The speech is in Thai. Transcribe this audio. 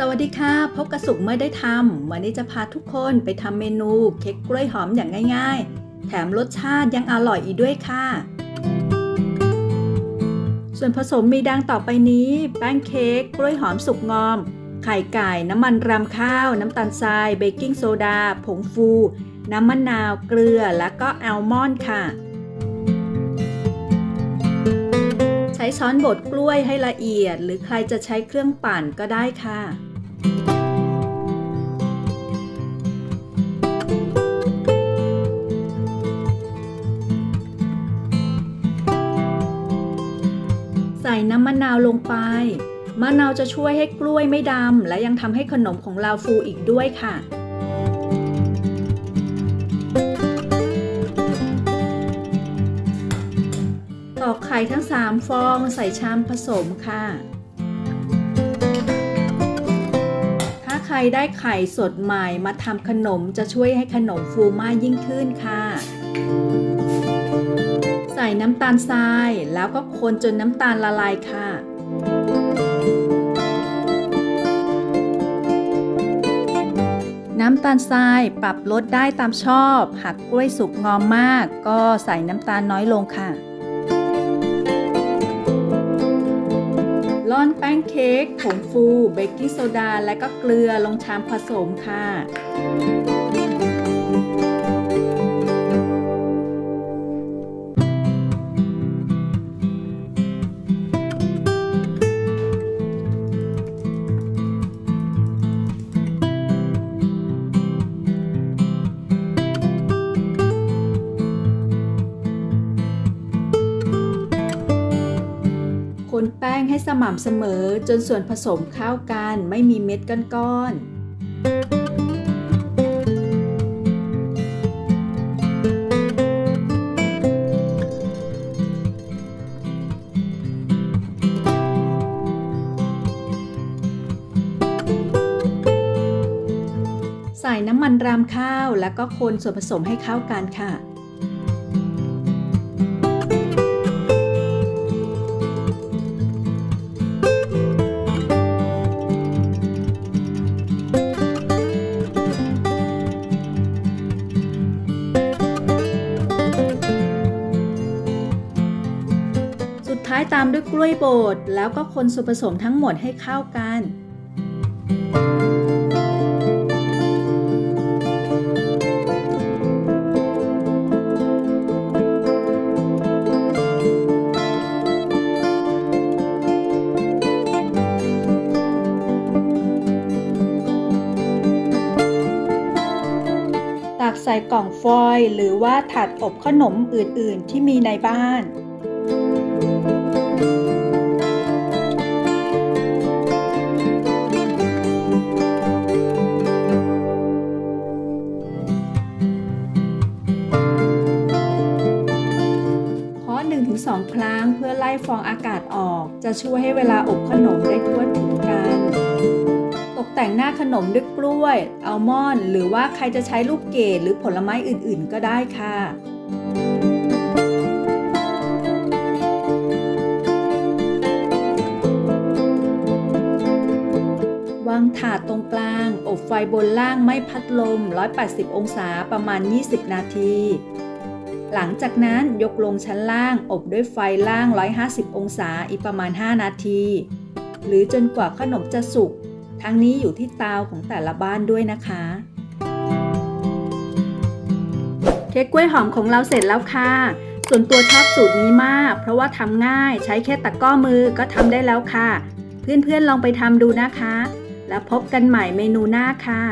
สวัสดีค่ะ พบกับสุขเมื่อได้ทำวันนี้จะพาทุกคนไปทำเมนูเค้กกล้วยหอมอย่างง่าย ๆ แถมรสชาติยังอร่อยอีกด้วยค่ะ ส่วนผสมมีดังต่อไปนี้ แป้งเค้กกล้วยหอมสุกงอม ไข่ไก่ น้ำมันรำข้าว น้ำตาลทราย เบกกิ้งโซดา ผงฟู น้ำมะนาว เกลือ แล้วก็แอลมอนด์ค่ะ ใช้ช้อนบดกล้วยให้ละเอียด หรือใครจะใช้เครื่องปั่นก็ได้ค่ะ ใส่น้ำมะนาวลงไป มะนาวจะช่วยให้กล้วยไม่ดำ และยังทำให้ขนมของเราฟูอีกด้วยค่ะ ตอกไข่ทั้ง 3 ฟองใส่ชามผสมค่ะ รได้ไข่สดใหม่มาทำขนมจะช่วยให้ขนมฟูมากยิ่งขึ้นค่ะ ใส่น้ำตาลทรายแล้วก็คนจนน้ำตาลละลายค่ะน้ำตาลทรายปรับลดได้ตามชอบ หากกล้วยสุกงอมมาก ก็ใส่น้ำตาลน้อยลงค่ะ ร่อนแป้งเค้กผงฟู เบกกิ้งโซดา และก็เกลือลงชามผสมค่ะ คนแป้งให้สม่ำเสมอจนส่วนผสมเข้ากันไม่มีเม็ดก้อนๆใส่น้ำมันรามข้าวแล้วก็คนส่วนผสมให้เข้ากันค่ะายตามด้วยกล้วยบดแล้วก็คนส่วนผสมทั้งหมดให้เข้ากัน ตักใส่กล่องฟอยล์หรือว่าถาดอบขนมอื่นๆที่มีในบ้านาะ1-2ครั้งเพื่อไล่ฟองอากาศออก จะช่วยให้เวลาอบขนมได้ทั่วถึงกัน ตกแต่งหน้าขนมด้วยกล้วย อัลมอนด์หรือว่าใครจะใช้ลูกเกดหรือผลไม้อื่นๆ ก็ได้ค่ะวางถาดตรงกลาง อบไฟบนล่างไม่พัดลม 180 องศาประมาณ 20 นาที หลังจากนั้นยกลงชั้นล่าง อบด้วยไฟล่าง 150 องศาอีกประมาณ 5 นาที หรือจนกว่าขนมจะสุก ทั้งนี้อยู่ที่เตาของแต่ละบ้านด้วยนะคะ เค้กกล้วยหอมของเราเสร็จแล้วค่ะ ส่วนตัวชอบสูตรนี้มาก เพราะว่าทำง่ายใช้แค่ตะก้อมือก็ทำได้แล้วค่ะ เพื่อนๆลองไปทำดูนะคะ แล้วพบกันใหม่เมนูหน้าค่ะ